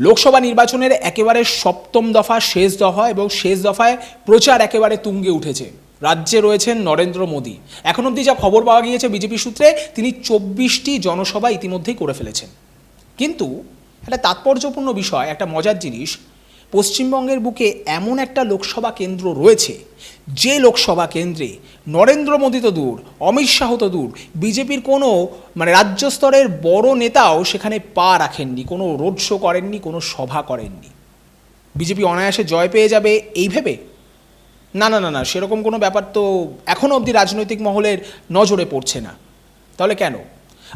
লোকসভা নির্বাচনের একেবারে সপ্তম দফা শেষ দফা এবং শেষ দফায় প্রচার একেবারে তুঙ্গে উঠেছে। রাজ্যে রয়েছেন নরেন্দ্র মোদী। এখন অবধি যা খবর পাওয়া গিয়েছে বিজেপি সূত্রে, তিনি চব্বিশটি জনসভা ইতিমধ্যেই করে ফেলেছেন। কিন্তু একটা তাৎপর্যপূর্ণ বিষয়, একটা মজার জিনিস পশ্চিমবঙ্গের বুকে এমন একটা লোকসভা কেন্দ্র রয়েছে, যে লোকসভা কেন্দ্রে নরেন্দ্র মোদী তো দূর, অমিত শাহ তো দূর, বিজেপির কোনো মানে রাজ্য স্তরের বড় নেতাও সেখানে পা রাখেননি, কোনো রোড শো করেননি, কোনো সভা করেননি। বিজেপি অনায়াসে জয় পেয়ে যাবে এই ভেবে? না না না না, সেরকম কোনো ব্যাপার তো এখনও অবধি রাজনৈতিক মহলের নজরে পড়ছে না। তাহলে কেন?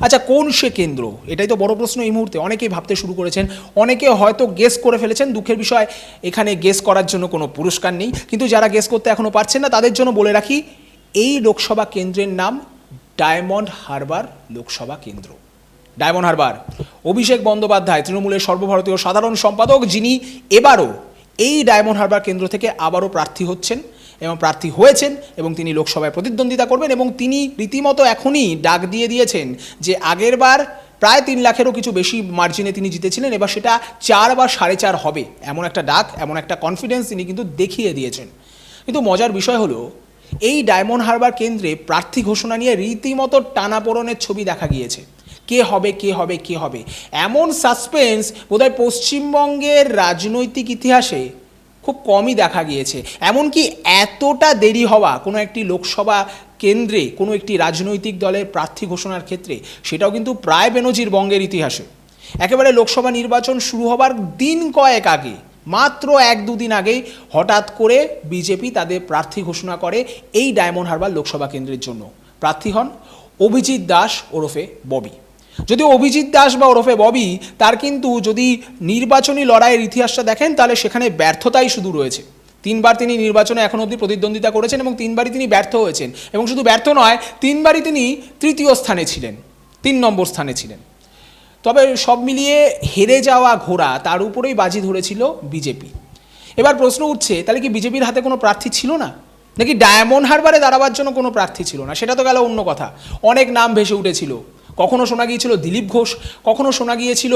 আচ্ছা কোন সে কেন্দ্র? এটাই তো বড় প্রশ্ন এই মুহূর্তে। অনেকেই ভাবতে শুরু করেছেন, অনেকে হয়তো গেস করে ফেলেছেন দুঃখের বিষয়। এখানে গেস করার জন্য কোনো পুরস্কার নেই। কিন্তু যারা গেস করতে এখনও পারছেন না, তাদের জন্য বলে রাখি, এই লোকসভা কেন্দ্রের নাম ডায়মন্ড হারবার লোকসভা কেন্দ্র। ডায়মন্ড হারবার। অভিষেক বন্দ্যোপাধ্যায়, তৃণমূলের সর্বভারতীয় সাধারণ সম্পাদক, যিনি এবারও এই ডায়মন্ড হারবার কেন্দ্র থেকে আবারও প্রার্থী হচ্ছেন। এবং প্রার্থী হয়েছেন এবং তিনি লোকসভায় প্রতিদ্বন্দ্বিতা করবেন এবং তিনি রীতিমতো এখনই ডাক দিয়ে দিয়েছেন যে আগেরবার প্রায় তিন লাখেরও কিছু বেশি মার্জিনে তিনি জিতেছিলেন, এবার সেটা চার বা সাড়ে চার হবে। এমন একটা ডাক, এমন একটা কনফিডেন্স তিনি কিন্তু দেখিয়ে দিয়েছেন। কিন্তু মজার বিষয় হলো, এই ডায়মন্ড হারবার কেন্দ্রে প্রার্থী ঘোষণা নিয়ে রীতিমতো টানাপোড়নের ছবি দেখা গিয়েছে। কে হবে কে হবে কে হবে? এমন সাসপেন্স বোধহয় পশ্চিমবঙ্গের রাজনৈতিক ইতিহাসে খুব কমই দেখা গিয়েছে। এমনকি এতটা দেরি হওয়া কোনো একটি লোকসভা কেন্দ্রে, কোনো একটি রাজনৈতিক দলের প্রার্থী ঘোষণার ক্ষেত্রে, সেটাও কিন্তু প্রায় বেনজির বঙ্গের ইতিহাসে। একেবারে লোকসভা নির্বাচন শুরু হবার দিন কয়েক আগে, মাত্র এক দুদিন আগেই হঠাৎ করে বিজেপি তাদের প্রার্থী ঘোষণা করে এই ডায়মন্ড হারবার লোকসভা কেন্দ্রের জন্য। প্রার্থী হন অভিজিৎ দাস ওরফে ববি। যদি অভিজিৎ দাস বা ওরফে ববি, তার কিন্তু যদি নির্বাচনী লড়াইয়ের ইতিহাসটা দেখেন, তাহলে সেখানে ব্যর্থতাই শুধু রয়েছে। তিনবার তিনি নির্বাচনে এখন অবধি প্রতিদ্বন্দ্বিতা করেছেন এবং তিনবারই তিনি ব্যর্থ হয়েছেন। এবং শুধু ব্যর্থ নয়, তিনবারই তিনি তৃতীয় স্থানে ছিলেন, তিন নম্বর স্থানে ছিলেন। তবে সব মিলিয়ে হেরে যাওয়া ঘোড়া তার উপরেই বাজি ধরেছিল বিজেপি। এবার প্রশ্ন উঠছে, তাহলে কি বিজেপির হাতে কোনো প্রার্থী ছিল না? নাকি ডায়মন্ড হারবারে দাঁড়াবার জন্য কোনো প্রার্থী ছিল না? সেটা তো গেল অন্য কথা। অনেক নাম ভেসে উঠেছিল। কখনো শোনা গিয়েছিল দিলীপ ঘোষ, কখনো শোনা গিয়েছিল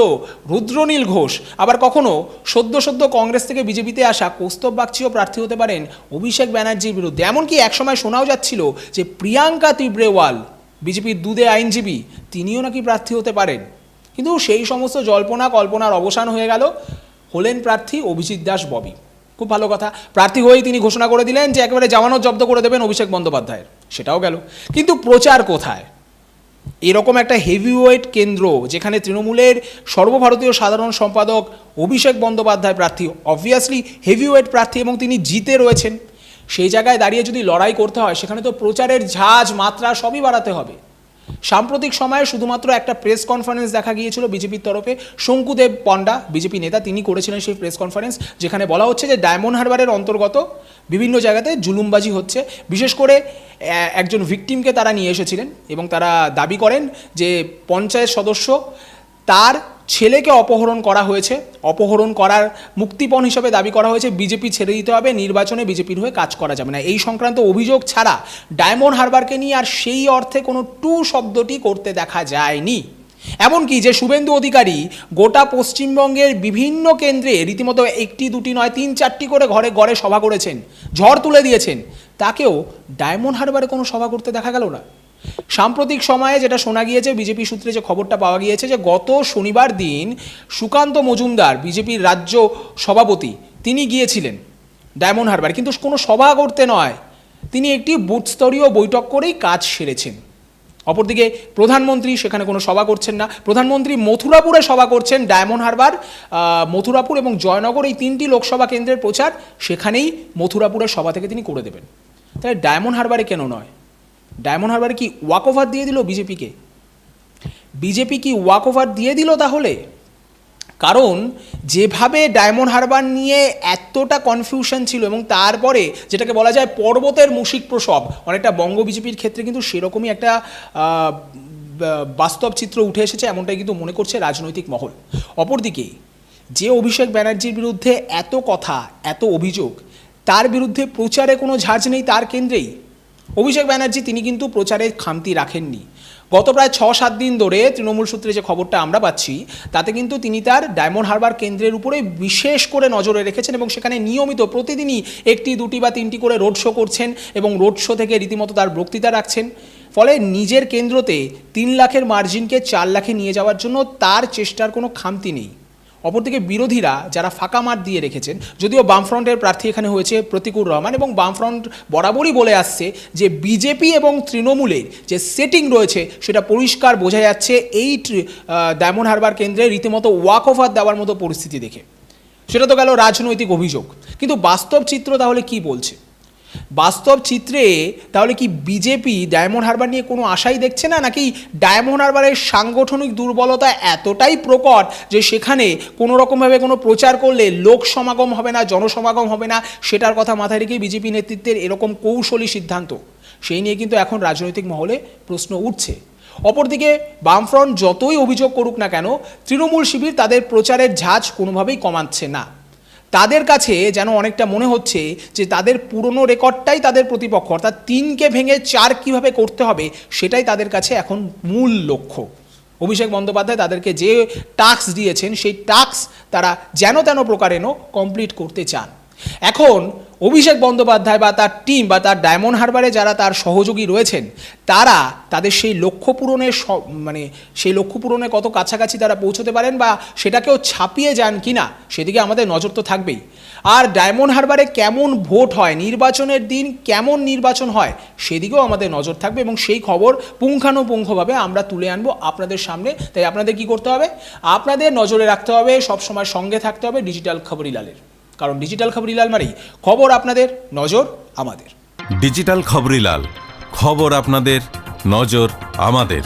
রুদ্রনীল ঘোষ, আবার কখনো সদ্য সদ্য কংগ্রেস থেকে বিজেপিতে আসা কৌস্তব বাগচিও প্রার্থী হতে পারেন অভিষেক ব্যানার্জির বিরুদ্ধে। এমনকি একসময় শোনাও যাচ্ছিল যে প্রিয়াঙ্কা তিব্রেওয়াল, বিজেপির দুধে আইনজীবী, তিনিও নাকি প্রার্থী হতে পারেন। কিন্তু সেই সমস্ত জল্পনা কল্পনার অবসান হয়ে গেল হলেন প্রার্থী অভিজিৎ দাস ববি। খুব ভালো কথা। প্রার্থী হয়েই তিনি ঘোষণা করে দিলেন যে একেবারে জামানত জব্দ করে দেবেন অভিষেক বন্দ্যোপাধ্যায়ের। সেটাও গেল। কিন্তু প্রচার কোথায়? এরকম একটা হেভিওয়েট কেন্দ্র যেখানে তৃণমূলের সর্বভারতীয় সাধারণ সম্পাদক অভিষেক বন্দ্যোপাধ্যায় প্রার্থী অবভিয়াসলি হেভিওয়েট প্রার্থী এবং তিনি জিতে রয়েছেন। সেই জায়গায় দাঁড়িয়ে যদি লড়াই করতে হয়, সেখানে তো প্রচারের ঝাঁজ, মাত্রা সবই বাড়াতে হবে। সাম্প্রতিক সময়ে শুধুমাত্র একটা প্রেস কনফারেন্স দেখা গিয়েছিল বিজেপির তরফে। শঙ্কুদেব পণ্ডা, বিজেপি নেতা, তিনি করেছিলেন সেই প্রেস কনফারেন্স যেখানে বলা হচ্ছে যে ডায়মন্ড হারবারের অন্তর্গত বিভিন্ন জায়গাতে জুলুমবাজি হচ্ছে। বিশেষ করে একজন ভিকটিমকে তারা নিয়ে এসেছিলেন এবং তারা দাবি করেন যে পঞ্চায়েত সদস্য তার ছেলেকে অপহরণ করা হয়েছে। অপহরণ করার মুক্তিপণ হিসেবে দাবি করা হয়েছে। বিজেপি ছেড়ে দিতে হবে, নির্বাচনে বিজেপির হয়ে কাজ করা যাবে না। এই সংক্রান্ত অভিযোগ ছাড়া ডায়মন্ড হারবারকে নিয়ে আর সেই অর্থে কোনো টু শব্দটি করতে দেখা যায়নি। এমনকি যে শুভেন্দু অধিকারী গোটা পশ্চিমবঙ্গের বিভিন্ন কেন্দ্রে রীতিমতো একটি, দুটি নয়, তিন, চারটি করে ঘরে ঘরে সভা করেছেন, ঝড় তুলে দিয়েছেন, তাকেও ডায়মন্ড হারবারে কোনো সভা করতে দেখা গেল না। সাম্প্রতিক সময়ে যেটা শোনা গিয়েছে, বিজেপি সূত্রে যে খবরটা পাওয়া গিয়েছে যে গত শনিবার দিন সুকান্ত মজুমদার, বিজেপির রাজ্য সভাপতি, তিনি গিয়েছিলেন ডায়মন্ড হারবার। কিন্তু কোনো সভা করতে নয়, তিনি একটি বুথস্তরীয় বৈঠক করেই কাজ সেরেছেন। অপরদিকে প্রধানমন্ত্রী সেখানে কোনো সভা করছেন না। প্রধানমন্ত্রী মথুরাপুরে সভা করছেন ডায়মন্ড হারবার মথুরাপুর এবং জয়নগর, এই তিনটি লোকসভা কেন্দ্রের প্রচার সেখানেই মথুরাপুরের সভা থেকে তিনি করে দেবেন। তাহলে ডায়মন্ড হারবারে কেন নয়? ডায়মন্ড হারবারে কি ওয়াক ওভার দিয়ে দিল বিজেপিকে? বিজেপি কি ওয়াক ওভার দিয়ে দিল তাহলে? কারণ যেভাবে ডায়মন্ড হারবার নিয়ে এতটা কনফিউশন ছিল এবং তারপরে যেটাকে বলা যায় পর্বতের মুশিক প্রসব, অনেকটা বঙ্গ বিজেপির ক্ষেত্রে কিন্তু সেরকমই একটা বাস্তব চিত্র উঠে এসেছে, এমনটাই কিন্তু মনে করছে রাজনৈতিক মহল। অপরদিকে যে অভিষেক ব্যানার্জির বিরুদ্ধে এত কথা, এত অভিযোগ, তার বিরুদ্ধে প্রচারে কোনো ঝাঁজ নেই তার কেন্দ্রেই। অভিষেক ব্যানার্জি তিনি কিন্তু প্রচারে খামতি রাখেননি। গত প্রায় ছ সাত দিন ধরে তৃণমূল সূত্রে যে খবরটা আমরা পাচ্ছি, তাতে কিন্তু তিনি তার ডায়মন্ড হারবার কেন্দ্রের উপরে বিশেষ করে নজরে রেখেছেন এবং সেখানে নিয়মিত প্রতিদিনই একটি, দুটি বা তিনটি করে রোড শো করছেন এবং রোড শো থেকে রীতিমতো তার বক্তৃতা রাখছেন। ফলে নিজের কেন্দ্রতে তিন লাখের মার্জিনকে চার লাখে নিয়ে যাওয়ার জন্য তার চেষ্টার কোনো খামতি নেই। অপরদিকে বিরোধীরা যারা ফাঁকা মাঠ দিয়ে রেখেছেন, যদিও বামফ্রন্টের প্রার্থী এখানে হয়েছে প্রতিকুর রহমান এবং বামফ্রন্ট বরাবরই বলে আসছে যে বিজেপি এবং তৃণমূলের যে সেটিং রয়েছে সেটা পরিষ্কার বোঝা যাচ্ছে এই ডায়মন্ড হারবার কেন্দ্রে রীতিমতো ওয়াক ওভার দেওয়ার মতো পরিস্থিতি দেখে। সেটা তো গেল রাজনৈতিক অভিযোগ। কিন্তু বাস্তব চিত্র তাহলে কি বলছে? বাস্তব চিত্রে তাহলে কি বিজেপি ডায়মন্ড হারবার নিয়ে কোনো আশাই দেখছে না? নাকি ডায়মন্ড হারবারের সাংগঠনিক দুর্বলতা এতটাই প্রকট যে সেখানে কোনো রকমভাবে কোনো প্রচার করলে লোক সমাগম হবে না, জনসমাগম হবে না? সেটার কথা মাথায় রেখে বিজেপি নেতৃত্বের এরকম কৌশলী সিদ্ধান্ত। সেই নিয়ে কিন্তু এখন রাজনৈতিক মহলে প্রশ্ন উঠছে। অপরদিকে বামফ্রন্ট যতই অভিযোগ করুক না কেন, তৃণমূল শিবির তাদের প্রচারের ঝাঁজ কোনোভাবেই কমাচ্ছে না। তাদের কাছে যেন অনেকটা মনে হচ্ছে যে তাদের পুরনো রেকর্ডটাই তাদের প্রতিপক্ষ, অর্থাৎ তিনকে ভেঙে চার কীভাবে করতে হবে, সেটাই তাদের কাছে এখন মূল লক্ষ্য। অভিষেক বন্দ্যোপাধ্যায় তাদেরকে যে টাস্ক দিয়েছেন, সেই টাস্ক তারা যেন তেন প্রকারেণ কমপ্লিট করতে চান। এখন অভিষেক বন্দ্যোপাধ্যায় বা তার টিম বা তার ডায়মন্ড হারবারে যারা তার সহযোগী রয়েছেন, তারা তাদের সেই লক্ষ্য পূরণের মানে সেই লক্ষ্য পূরণে কত কাছাকাছি তারা পৌঁছতে পারেন বা সেটাকেও ছাপিয়ে যান কিনা, সেদিকে আমাদের নজর তো থাকবেই। আর ডায়মন্ড হারবারে কেমন ভোট হয়, নির্বাচনের দিন কেমন নির্বাচন হয়, সেদিকেও আমাদের নজর থাকবে এবং সেই খবর পুঙ্খানুপুঙ্খভাবে আমরা তুলে আনব আপনাদের সামনে। তাই আপনাদের কি করতে হবে? আপনাদের নজরে রাখতে হবে, সবসময় সঙ্গে থাকতে হবে ডিজিটাল খবরিলালের। কারণ ডিজিটাল খবরিলাল মানেই খবর আপনাদের নজর আমাদের। ডিজিটাল খবরিলাল খবর আপনাদের নজর আমাদের।